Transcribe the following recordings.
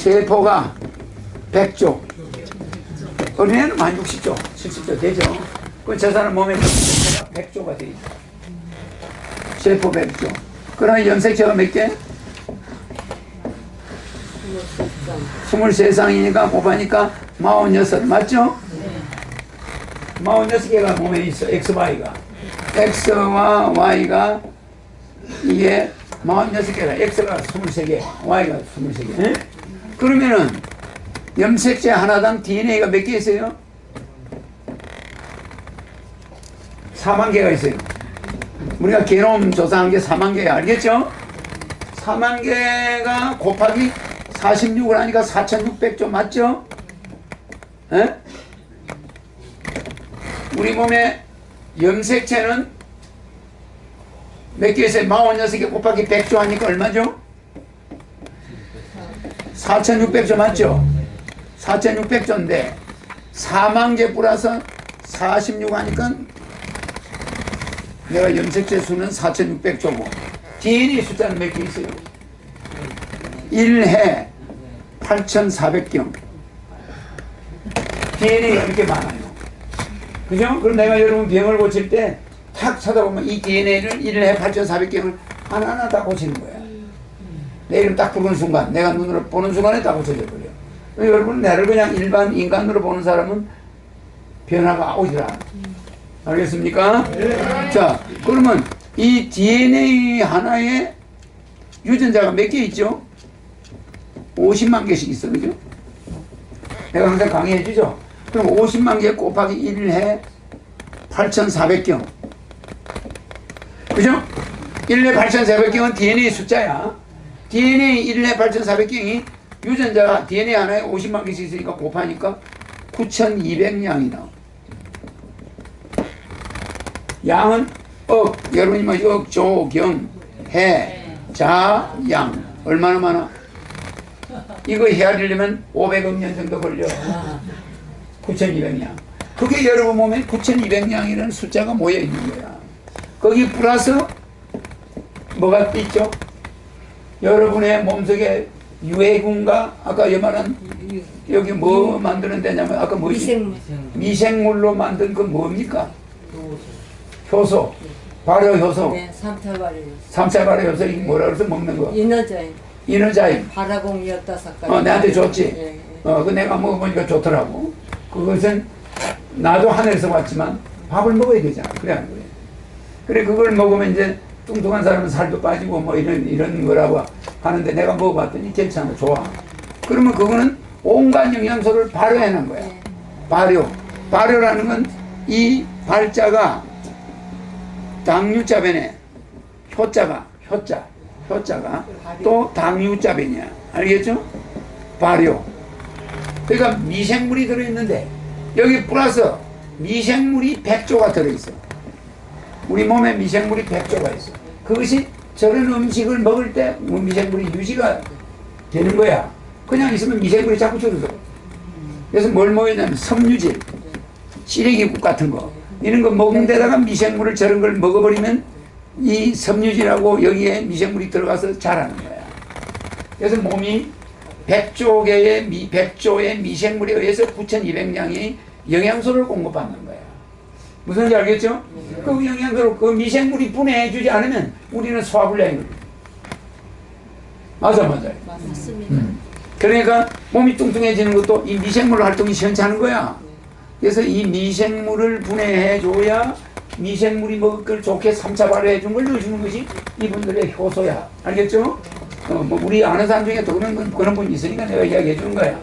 세포가 100조. 어린애는 만 60조, 70조 되죠. 그 저 사람 몸에 세포가 100조가 돼 있다. 세포 100조. 그러나 염색체가 몇 개? 23쌍이니까 곱하니까 46 맞죠? 46개가 몸에 있어 XY가 X와 Y가 이게 46개라 X가 23개 Y가 23개 에? 그러면은 염색체 하나당 DNA가 몇 개 있어요? 4만 개가 있어요 우리가 게놈 조사한 게 4만 개야 알겠죠? 4만 개가 곱하기 46을 하니까 4,600조 맞죠? 에? 우리 몸에 염색체는 몇 개 있어요? 46개 곱하기 100조 하니까 얼마죠? 4,600조 맞죠? 4,600조인데 4만 개 플러스 46 하니까 내가 염색체 수는 4,600조고 DNA 숫자는 몇 개 있어요? 1해 8,400경 DNA가 이렇게 많아요. 그죠? 그럼 내가 여러분 병을 고칠 때 탁 찾아보면 이 DNA를 1해 8,400경을 하나하나 다 고치는 거야. 내 이름 딱 부르는 순간, 내가 눈으로 보는 순간에 다 고쳐져 버려. 여러분, 나를 그냥 일반 인간으로 보는 사람은 변화가 오지라. 알겠습니까? 자, 그러면 이 DNA 하나에 유전자가 몇 개 있죠? 50만 개씩 있어, 그죠? 내가 항상 강의해 주죠? 그럼 50만 개 곱하기 1해 8,400경. 그죠? 1회 8,400경은 DNA 숫자야. DNA 1회 8,400경이 유전자가 DNA 하나에 50만 개씩 있으니까 곱하니까 9,200량이 나와. 양은 억, 여러분이 뭐 억, 조, 경, 해, 자, 양. 얼마나 많아? 이거 헤아리려면 500억 년 정도 걸려. 9,200량. 그게 여러분 몸에 9,200량이라는 숫자가 모여 있는 거야. 거기 플러스 뭐가 있죠? 여러분의 몸속에 유해군과 아까 여말한 여기 뭐 만드는 데냐면 아까 뭐지? 미생물. 미생물로 만든 그 뭡니까? 효소, 발효 효소, 네, 삼태발이 삼차 발효 효소 이게 뭐라 그래서 먹는 거? 이너자임. 바라공 열다섯 가지. 어, 내한테 줬지. 예, 예. 어, 그 내가 먹어보니까 좋더라고. 그것은 나도 하늘에서 왔지만 밥을 먹어야 되잖아. 그래 안 그래? 그래 그걸 먹으면 이제 뚱뚱한 사람은 살도 빠지고 뭐 이런 이런 거라고 하는데 내가 먹어봤더니 괜찮아, 좋아. 그러면 그거는 온갖 영양소를 발효해낸 거야. 발효. 발효라는 건 이 발자가 당류자 변에 효자가 효자 효자가 또 당류자 변이야. 알겠죠? 발효. 그러니까 미생물이 들어있는데 여기 플러스 미생물이 100조가 들어있어. 우리 몸에 미생물이 100조가 있어. 그것이 저런 음식을 먹을 때 미생물이 유지가 되는 거야. 그냥 있으면 미생물이 자꾸 줄어들어. 그래서 뭘 먹였냐면 섬유질, 시래기국 같은 거 이런 거 먹는 데다가 미생물을 저런 걸 먹어버리면 이 섬유질하고 여기에 미생물이 들어가서 자라는 거야. 그래서 몸이 100조 개의 미, 100조의 미생물에 의해서 9,200량의 영양소를 공급받는 거야. 무슨 지 알겠죠? 그 영양소를 그 미생물이 분해해주지 않으면 우리는 소화불량이 걸려. 맞아, 맞아요. 맞습니다. 그러니까 몸이 뚱뚱해지는 것도 이 미생물 활동이 시원찮은 거야. 그래서 이 미생물을 분해해 줘야 미생물이 먹을 걸 좋게 3차 발효해 준 걸 넣어주는 것이 이분들의 효소야. 알겠죠? 어, 뭐 우리 아는 사람 중에 또 그런, 분- 그런 분이 있으니까 내가 이야기해 주는 거야.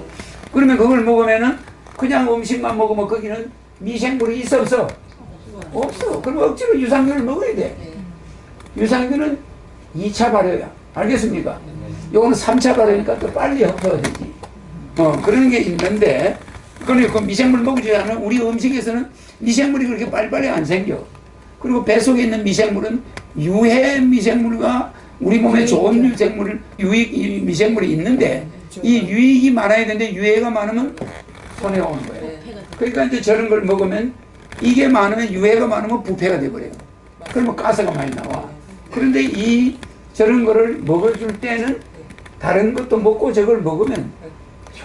그러면 그걸 먹으면은 그냥 음식만 먹으면 거기는 미생물이 있어 없어? 없어. 그럼 억지로 유산균을 먹어야 돼. 유산균은 2차 발효야. 알겠습니까? 요거는 3차 발효니까 또 빨리 흡수가 되지. 어, 그런 게 있는데, 그러니까 그 미생물 먹지 않으면 우리 음식에서는 미생물이 그렇게 빨리빨리 안 생겨. 그리고 배 속에 있는 미생물은 유해 미생물과 우리 몸에 좋은 미생물, 유익 이 미생물이 있는데, 이 유익이 많아야 되는데 유해가 많으면 손해가 오는 거예요. 그러니까 이제 저런 걸 먹으면 이게 많으면 유해가 많으면 부패가 돼버려요. 그러면 가스가 많이 나와. 그런데 이 저런 거를 먹어줄 때는 다른 것도 먹고 저걸 먹으면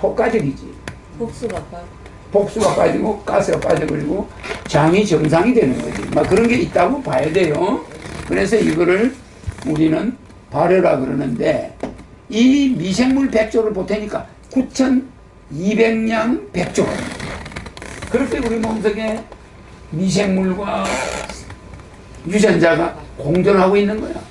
효과적이지. 복수가 빠. 복수가 빠지고 가스가 빠져버리고 장이 정상이 되는 거지. 막 그런 게 있다고 봐야 돼요. 그래서 이거를 우리는 발효라 그러는데 이 미생물 100조를 보태니까 9,200량 100조. 그렇게 우리 몸속에 미생물과 유전자가 공존하고 있는 거야.